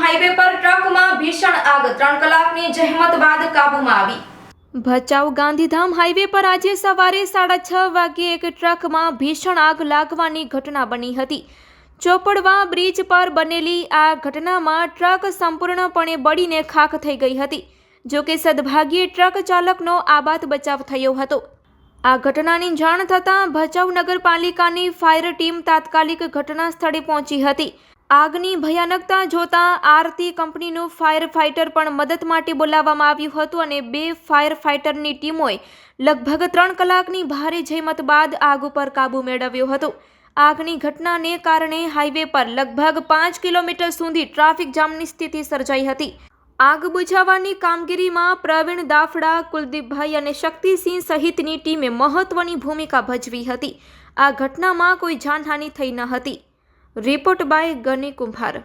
Highway પર ટ્રકમાં ભીષણ આગ. ત્રણ કલાકની જહેમત બાદ કાબૂમાં આવી. ભચાઉ ગાંધીધામ હાઈવે પર આજે સવારે સાડા છ વાગ્યે એક ટ્રકમાં ભીષણ આગ લાગવાની ઘટના બની હતી. ચોપડવા બ્રિજ પર બનેલી આ ઘટનામાં ટ્રક સંપૂર્ણપણે બળીને ખાખ થઈ ગઈ હતી. જો કે સદભાગ્યે ટ્રક ચાલકનો આબાદ બચાવ થયો હતો. આ ઘટનાની જાણ થતાં ભચાઉ નગરપાલિકાની ફાયર ટીમ તાત્કાલિક ઘટના સ્થળે પહોંચી હતી. આગની ભયાનકતા જોતા આરતી કંપનીનું ફાયર ફાઇટર પણ મદદ માટે બોલાવવામાં આવ્યું હતું અને બે ફાયર ફાઇટરની ટીમોએ લગભગ ત્રણ કલાકની ભારે જહેમત બાદ આગ ઉપર કાબૂ મેળવ્યો હતો. આગની ઘટનાને કારણે હાઈવે પર લગભગ પાંચ કિલોમીટર સુધી ટ્રાફિક જામની સ્થિતિ સર્જાઈ હતી. આગ બુઝાવવાની કામગીરીમાં પ્રવીણ દાફડા, કુલદીપભાઈ અને શક્તિસિંહ સહિતની ટીમે મહત્વની ભૂમિકા ભજવી હતી. આ ઘટનામાં કોઈ જાનહાનિ થઈ ન હતી. રિપોર્ટ બાય ગની કુંભાર.